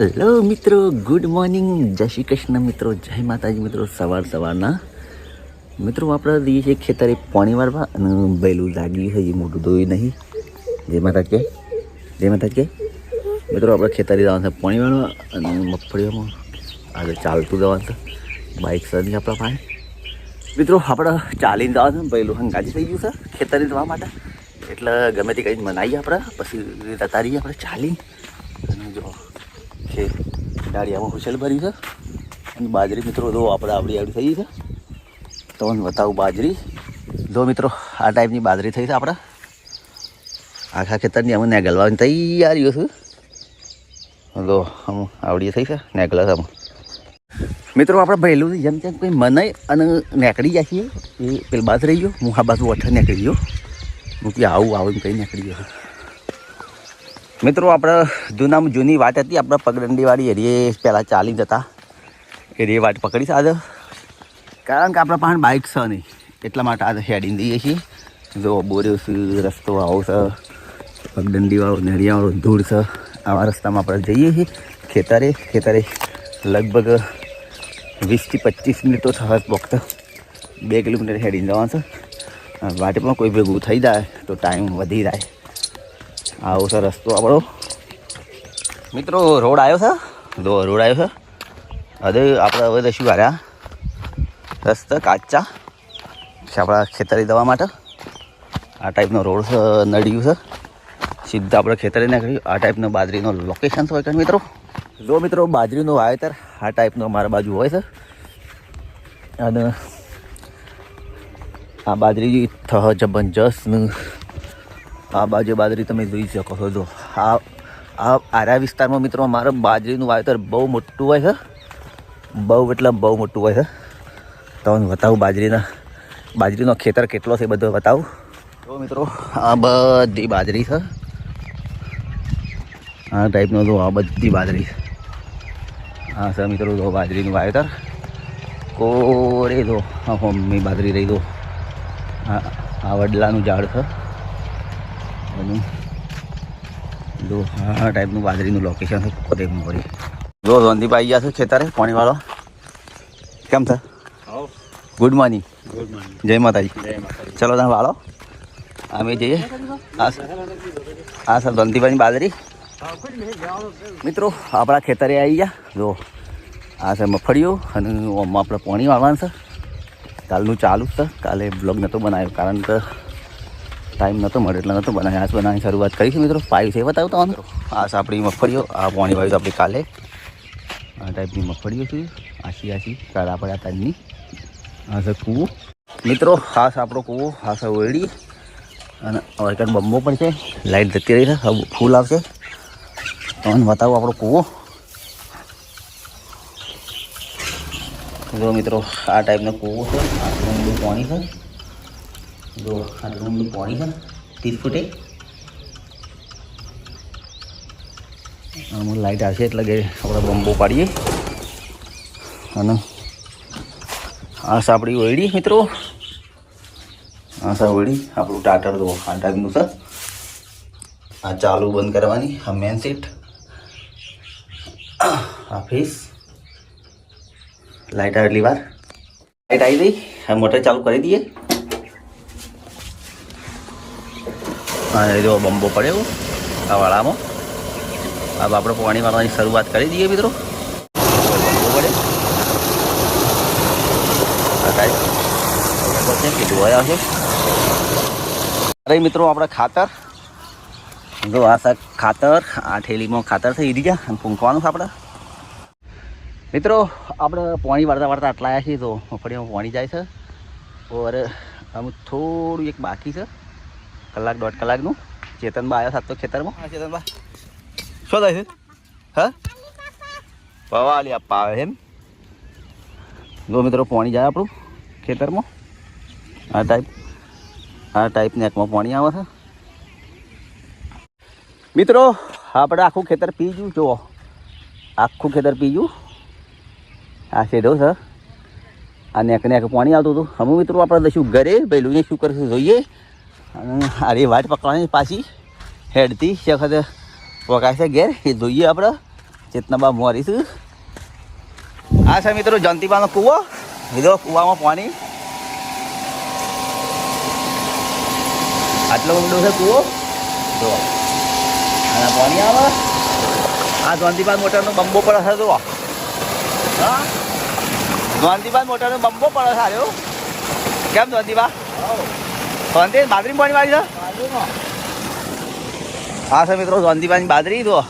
Hello મિત્રો good morning જય શ્રી કૃષ્ણ મિત્રો, જય માતાજી મિત્રો, સવાર સવારના. મિત્રો, આપણે જઈએ છીએ ખેતરે પાણી વાળવા અને બેલું લાગી છે, એ મોટું ધોયું નહીં. જય માતા કે? જય માતા કે? મિત્રો, આપણે ખેતરે જવાનું છે પાણી વાળવા અને મગફળીઓમાં. આગળ ચાલતું જવાનું છે. બાઇક સરની આપણા પાસે. મિત્રો, આપણે ચાલીને જવાનું છે પહેલું હંગાજી થઈ ગયું છે, ખેતરે જવા માટે. એટલે ગમે તે કંઈ મનાવીએ આપણે, પછી જતા રહીએ આપણે ચાલીને. અને જો છે. ડાળિયામાં હુસેલ ભરી છે. અને બાજરી મિત્રો, જો આપણે આવડી આવડી થઈ છે. તમને બતાવું બાજરી. જો મિત્રો, આ ટાઈપની બાજરી થઈ છે આપણે. આખા ખેતરની અમે નેગલવાની તૈયારીઓ છે. જો, આમ આવડી થઈ છે નેગલસ આમ. મિત્રો, આપણે પહેલું જેમ તેમ કોઈ મનાય અને નેકળી જાય છીએ એ પેલી બાજુ રહી ગયો હું આ બાજુ અઠ નીકળી ગયો. હું કે આવું આવું કંઈ નીકળી ગયો. મિત્રો, આપણે જૂનામાં જૂની વાત હતી, આપણે પગદંડીવાળી એરીએ પહેલાં ચાલી જતા. એરીએ વાટ પકડી આજે. કારણ કે આપણા પાસે બાઇક છે નહીં, એટલા માટે આજે હેડીને દઈએ છીએ. જો બોર્યો છે, રસ્તો આવો છે, પગદંડીવાળો, નળિયાવાળો, ધૂળ છે, આવા રસ્તામાં આપણે જઈએ છીએ. ખેતરે ખેતરે લગભગ વીસથી પચીસ મિનિટો તો વખત બે કિલોમીટર હેડીને જવાનું છે. પણ કોઈ ભેગું થઈ જાય તો ટાઈમ વધી જાય. આવો છે રસ્તો આપણો મિત્રો, રોડ આવ્યો છે? જો, રોડ આવ્યો છે. હવે આપણે હવે દશું હાર્યા રસ્તા કાચા આપણા ખેતરે દવા માટે. આ ટાઈપનો રોડ છે નડ્યું છે. સીધા આપણે ખેતરે નાખ્યું આ ટાઈપનો બાજરીનો લોકેશન હોય કારણ મિત્રો. જો મિત્રો, બાજરીનો વાવેતર આ ટાઈપનો અમારા બાજુ હોય છે. અને આ બાજરી થહ જબરજસ્ત ને આ બાજુ બાજરી તમે જોઈ શકો છો. જો, આ આરા વિસ્તારમાં મિત્રો અમારે બાજરીનું વાવેતર બહુ મોટું હોય છે. બહુ એટલે બહુ મોટું હોય છે. તમને બતાવું બાજરીના, બાજરીનો ખેતર કેટલો છે બધો બતાવું. જો મિત્રો, આ બધી બાજરી છે. આ ટાઈપનો જો આ બધી બાજરી હા સર મિત્રો જો બાજરીનું વાવેતર. કોરે જો, આ મમ્મી બાજરી રહી દો હા આ વડલાનું ઝાડ છે. એનું લોહા ટાઈપનું બાજરીનું લોકેશન છે પોતે મળી જો રોંધીભાઈ ગયા છે ખેતરે પાણીવાળો. કેમ છે? ગુડ મોર્નિંગ ગુડ મોર્નિંગ જય માતાજી. ચલો તમે વાળો. અમે જઈએ. હા સર હા સર રોંધીભાઈની બાજરી. મિત્રો આપણા ખેતરે આવી ગયા. જો આ છે મફળીઓ અને આપણે પાણી વાળવાનું છે. કાલનું ચાલુ જ છે. કાલે બ્લોગ નહોતો બનાવ્યો કારણ કે ટાઈમ નહોતો મળે એટલે નહોતો બનાવ્યો. આજ બનાવવાની શરૂઆત કરી છે મિત્રો. પાયું છે એ બતાવતો મિત્રો આ છે આપણી મગફળીઓ. આ પાણી વાળ્યું આપણી આપણે કાલે. આ ટાઈપની મગફળીઓ છે. આશી આશી કાળા પડ્યા તાજની આ છે કૂવો. મિત્રો, આ છે આપણો કૂવો. હાસ ઓરડી. અને હવે બંબો પણ છે. લાઇટ જતી રહી છે. ફૂલ આવશે. તમને બતાવો આપણો કૂવો. જો મિત્રો, આ ટાઈપનો કૂવો છે. આ પાણી છે. જો આટલું ઊંડું પાણી છે ત્રીસ ફૂટે આમાં લાઇટ આવશે એટલે કે આપણે બંબો પાડીએ અને આ આપણી ઓયડી મિત્રો આ ઓયડી આપણું ટાટર દો આ ટાઈપનું છે આ ચાલુ બંધ કરવાની આ મેન સીટ આ ફીસ લાઇટ આવેલી વાર લાઇટ આવી ગઈ હવે મોટર ચાલુ કરી દઈએ એ જો બંબો પડ્યો આ વાળામાં. હવે આપણે પાણી મારવાની શરૂઆત કરી દઈએ મિત્રો. બંબો પડ્યો કેટલું ટાઈપ છે અરે મિત્રો, આપણે ખાતર. જો આ શાક ખાતર, આ ઠેલીમાં ખાતર થઈ ગયા અને ફૂંકવાનું છે આપણે. મિત્રો, આપણે પાણી વાળતા વાળતા આટલા આવ્યા છીએ, તો મગફળીમાં પાણી જાય છે. ઓર અમુક થોડું એક બાકી છે. કલાક, દોઢ કલાકનું. ચેતનબા આવ્યા સાત ખેતરમાં. ચેતનબા શું થાય છે? હા? પવાલી આપવા આવે એમ? જો મિત્રો, પાણી જાય આપણું ખેતરમાં. આ ટાઈપ આ ટાઈપ નેકમાં પાણી આવે છે. મિત્રો, આપણે આખું ખેતર પી ગયું, જુઓ. આખું ખેતર પી ગયું. આ શેઢો છે. આ નેક નેક પાણી આવતું હતું. અમે મિત્રો, આપણે દઈશું ઘરે. પહેલું શું કરશું જોઈએ. અને આરી વાટ પકડવાની પાછી. હેડતી છે વગાય છે ઘેર. એ જોઈએ આપણે ચેતનાબા મોરીશું આ છે મિત્રો જંતીબાનો કૂવો. લીધો કૂવામાં પાણી. આટલો ઊંડો છે કૂવો? જો. અને પાણી આવે. આ જંતીબાન મોટરનો બંબો પડે છે જો હા? મોટરનો બંબો પડે છે કેમ જોંતીબા? જોંતી બાદરી પાણી વાળી છે? હા સર મિત્રો જોંતીબાની બાદરી દો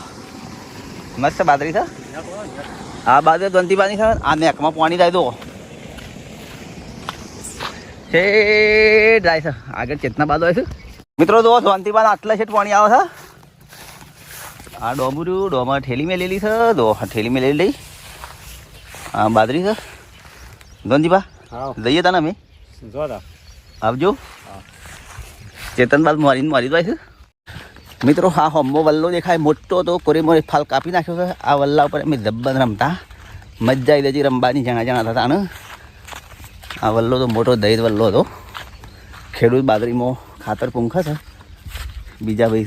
મસ્ત બાદરી છે. આ બાદરી જોંતીબાની છે. આ નેકમાં પાણી જાય દો છે ડ્રાય છે. આગળ ચેતના બાદ હોય છે. મિત્રો જુઓ જોંતીબાના આટલા છેટ પાણી આવે છે. આ ડોમરું ડોમાં ઠેલી મેલેલી છે. દો ઠેલી મેલેલી લઈ. આ બાદરી છે. હા. જઈએ તને અમે. આવજો. ચેતન બાદ મારીને મારી દો છે. મિત્રો હા હોમ્બો વલ્લો દેખાય. મોટો તો કોરે મોરે ફાલ કાપી નાખ્યો છે. આ વલ્લા ઉપર અમે દબ્બન રમતા. મજા આવી જતી રમવાની જણા જણા થતા ને. આ વલ્લો તો મોટો દહીં વલ્લો હતો. ખેડૂત બાદરીમાં ખાતર પૂંખા છે. બીજા ભાઈ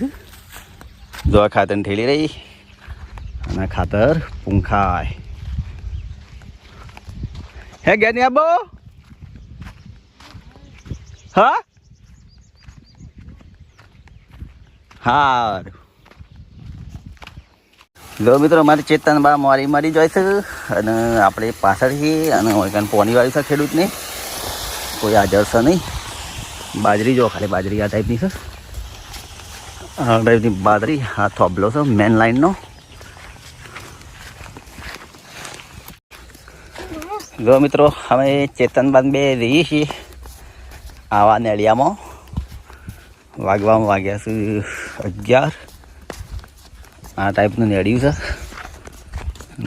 જો ખાતર ઠેલી રહી. અને ખાતર પૂંખાય. હે, ગેની આબો? હા? હારું. જો મિત્રો, મારે ચેતન બા મારી મારી છે અને આપણે પાછળ છીએ અને પોની વાળી છે ખેડૂતને. કોઈ હાજર છે નહીં. બાજરી જો, ખાલી બાજરી આ ટાઈપની છે. આ ટાઈપની બાજરી, આ થોબલો છે મેન લાઈનનો જો મિત્રો, અમે ચેતનબાદ બે રહીએ છીએ આવા નેળિયામાં. વાગવામાં વાગ્યા છે અગિયાર. આ ટાઈપનું નેડિયું છે.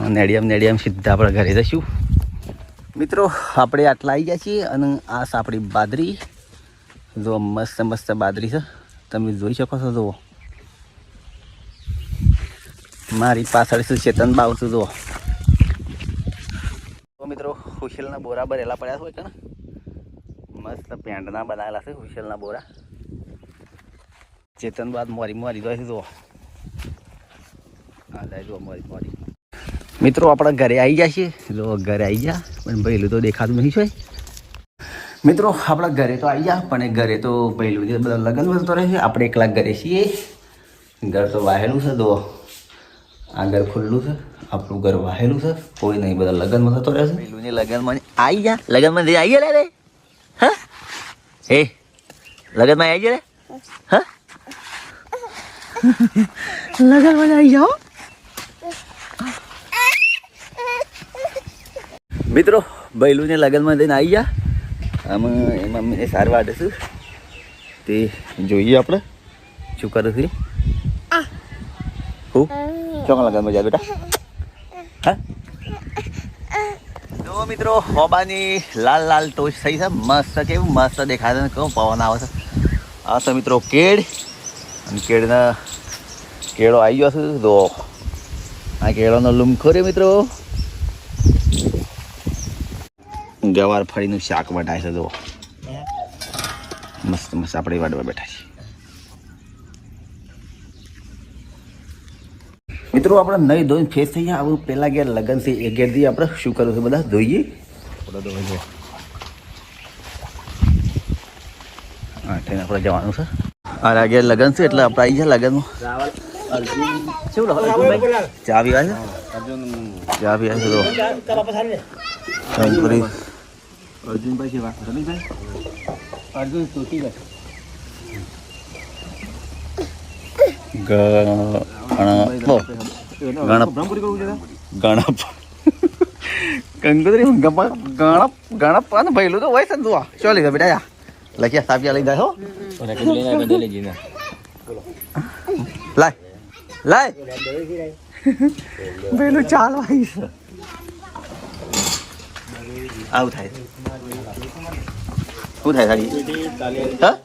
નેડિયામ નેડિયામ સીધા આપણે ઘરે જઈશું. મિત્રો, આપણે આટલા આવી ગયા છીએ અને આ છે આપણી બાદરી. જો મસ્ત મસ્ત બાદરી છે. તમે જોઈ શકો છો, જુઓ. મારી પાછળ શું ચેતન બાવ છું, જુઓ. મિત્રો, હુશેલના બોરા ભરેલા પડ્યા હોય કે મસ્ત પેન્ટના બનાવેલા છે હુશેલના બોરા. ચેતન બાદ મોરી મોરી દો જુઓ. હા જાય મોરી મિત્રો, આપણા ઘરે આવી ગયા છીએ. જો ઘરે આવી ગયા. પણ પહેલું તો દેખાતું નહીં છે. મિત્રો, આપણા ઘરે તો આવી ગયા, પણ ઘરે તો પહેલું જે બધા લગ્ન વસ્તુ રહે છે. આપણે એકલા ઘરે છીએ. ઘર તો વાહેલું છે તો આ ઘર ખુલ્લું છે. આપણું ઘર વાહેલું છે. કોઈ નહીં, બધા લગ્નમાં થતો રહેશે પહેલું લગ્નમાં આવી ગયા. લગ્નમાં આવી ગયા રે? હા? એ, લગ્નમાં આવી ગયા રે? હા? લગ્નમાં આવી જાઓ મિત્રો બૈલુને લગનમાં જઈને આવી ગયા અમે એમાં મને સારવાર છું તે જોઈએ આપણે શું કરે છે હું ચોક લગનમાં જાય બેટા હા જો મિત્રો હોબાની લાલ લાલ ટોચ થઈ છે મસ્ત કેવું મસ્ત દેખાતા ને કેવું પવન આવે છે આ તો મિત્રો કેળ અને કેળના કેળો આવી ગયો છે તો આ કેળોનો લુમખો રે મિત્રો. ગવાર ફળીનું શાક વટાય છે જો મસ્ત મસ્ત આપણે વાડવા બેઠા છીએ. મિત્રો આપણે નહીં ધોઈને ફેસ થઈ ગયા. આવું પહેલાં ગેર લગન છે એ ઘેરથી આપણે. શું કરવું છે બધા? ધોઈએ. હા થઈને આપણે જવાનું છે. અરે લગન છે, એટલે આપણે આવી જાય લગનમાં? ચા પીવા છે? ચા પીવા છે તો અર્જુનભાઈ છે વાત રમીશભાઈ અર્જુન તુલસીભાઈ ગણપ ગણપ. છે ગણપ ગણપ અને ભૈલું તો હોય છે ને તું આ. બેટા લખ્યા સાપિયા લઈ જાય હો લાય લાય પેલું ચાલ ભાઈ છે આવું થાય શું થાય સાડી હા